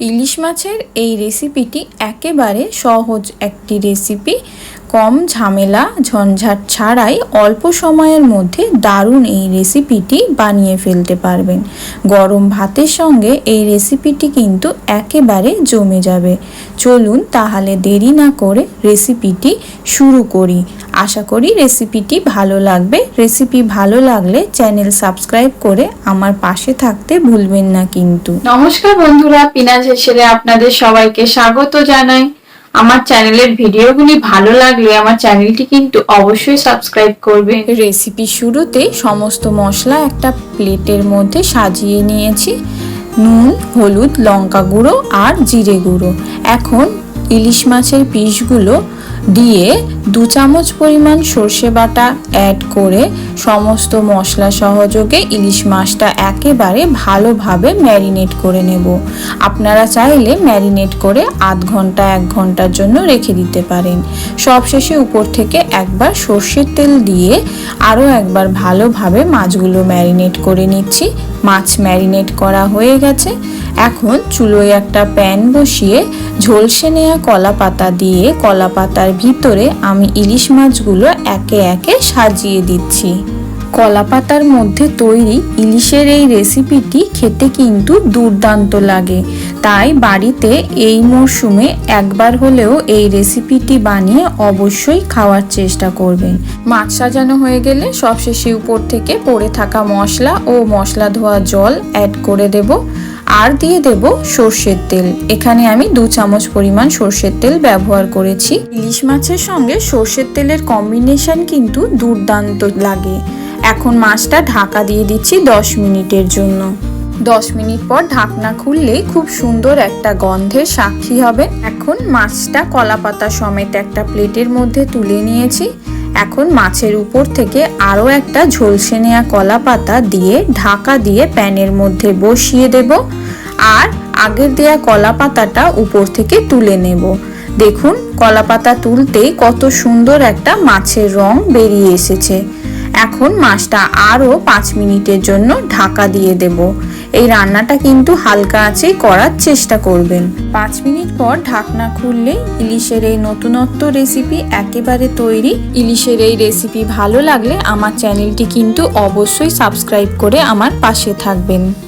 ইলিশ মাছের এই রেসিপিটি একেবারে সহজ একটি রেসিপি কম ঝামেলা, ঝঞ্ঝাট ছাড়াই অল্প সময়ের মধ্যে দারুণ এই রেসিপিটি বানিয়ে ফেলতে পারবেন। গরম ভাতের সঙ্গে এই রেসিপিটি কিন্তু একেবারে জমে যাবে। চলুন তাহলে দেরি না করে রেসিপিটি শুরু করি। আশা করি রেসিপিটি ভালো লাগবে। রেসিপি ভালো লাগলে চ্যানেল সাবস্ক্রাইব করে আমার পাশে থাকতে ভুলবেন না কিন্তু। নমস্কার বন্ধুরা পিনাজ হেসেলে আপনাদের সবাইকে স্বাগত জানাই। আমার চ্যানেলের ভিডিওগুলি ভালো লাগলে আমার চ্যানেলটি কিন্তু অবশ্যই সাবস্ক্রাইব করবে রেসিপি শুরুতে সমস্ত মশলা একটা প্লেটের মধ্যে সাজিয়ে নিয়েছি। নুন, হলুদ, লঙ্কা গুঁড়ো আর জিরে গুঁড়ো। এখন ইলিশ মাছের পিসগুলো দিয়ে দু চামচ পরিমাণ সর্ষে বাটা অ্যাড করে সমস্ত মশলা সহযোগে ইলিশ মাছটা একেবারে ভালোভাবে ম্যারিনেট করে নেব। আপনারা চাইলে ম্যারিনেট করে আধ ঘণ্টা, এক ঘণ্টার জন্য রেখে দিতে পারেন। সবশেষে উপর থেকে একবার সর্ষের তেল দিয়ে আরও একবার ভালোভাবে মাছগুলো ম্যারিনেট করে নিচ্ছি। মাছ ম্যারিনেট করা হয়ে গেছে। এখন চুলোয় একটা প্যান বসিয়ে ঝলসে নেওয়া কলা পাতা দিয়ে কলা পাতার ভিতরে আমি ইলিশ মাছগুলো একে একে সাজিয়ে দিচ্ছি। কলা পাতার মধ্যে তৈরি ইলিশের এই রেসিপিটি খেতে কিন্তু দুর্দান্ত লাগে। তাই বাড়িতে এই মরশুমে একবার হলেও এই রেসিপিটি বানিয়ে অবশ্যই খাওয়ার চেষ্টা করবেন। মাছ সাজানো হয়ে গেলে সবশেষে উপর থেকে পড়ে থাকা মশলা ও মশলা ধোয়া জল অ্যাড করে দেব। আর দিয়ে দেব সর্ষের তেল। এখানে আমি দু চামচ পরিমাণ সর্ষের তেল ব্যবহার করেছি। ইলিশ মাছের সঙ্গে সর্ষের তেলের কম্বিনেশন কিন্তু দুর্দান্ত লাগে। এখন মাছটা ঢাকা দিয়ে দিচ্ছি দশ মিনিটের জন্য। দশ মিনিট পর ঢাকনা খুললে খুব সুন্দর একটা গন্ধের সাক্ষী হবে। এখন মাছটা কলা পাতা সমেত একটা প্লেটের মধ্যে তুলে নিয়েছি। এখন মাছের উপর থেকে আরও একটা ঝলসে নেওয়া কলা পাতা দিয়ে ঢাকা দিয়ে প্যানের মধ্যে বসিয়ে দেব আর আগের দেয়া কলা পাতাটা উপর থেকে তুলে নেব। দেখুন, কলা পাতা তুলতেই কত সুন্দর একটা মাছের রং বেরিয়ে এসেছে। এখন মাছটা আরও পাঁচ মিনিটের জন্য ঢাকা দিয়ে দেব। এই রান্নাটা কিন্তু হালকা আঁচেই করার চেষ্টা করবেন। পাঁচ মিনিট পর ঢাকনা খুললে ইলিশের এই নতুনত্ব রেসিপি একেবারে তৈরি। ইলিশের এই রেসিপি ভালো লাগলে আমার চ্যানেলটি কিন্তু অবশ্যই সাবস্ক্রাইব করে আমার পাশে থাকবেন।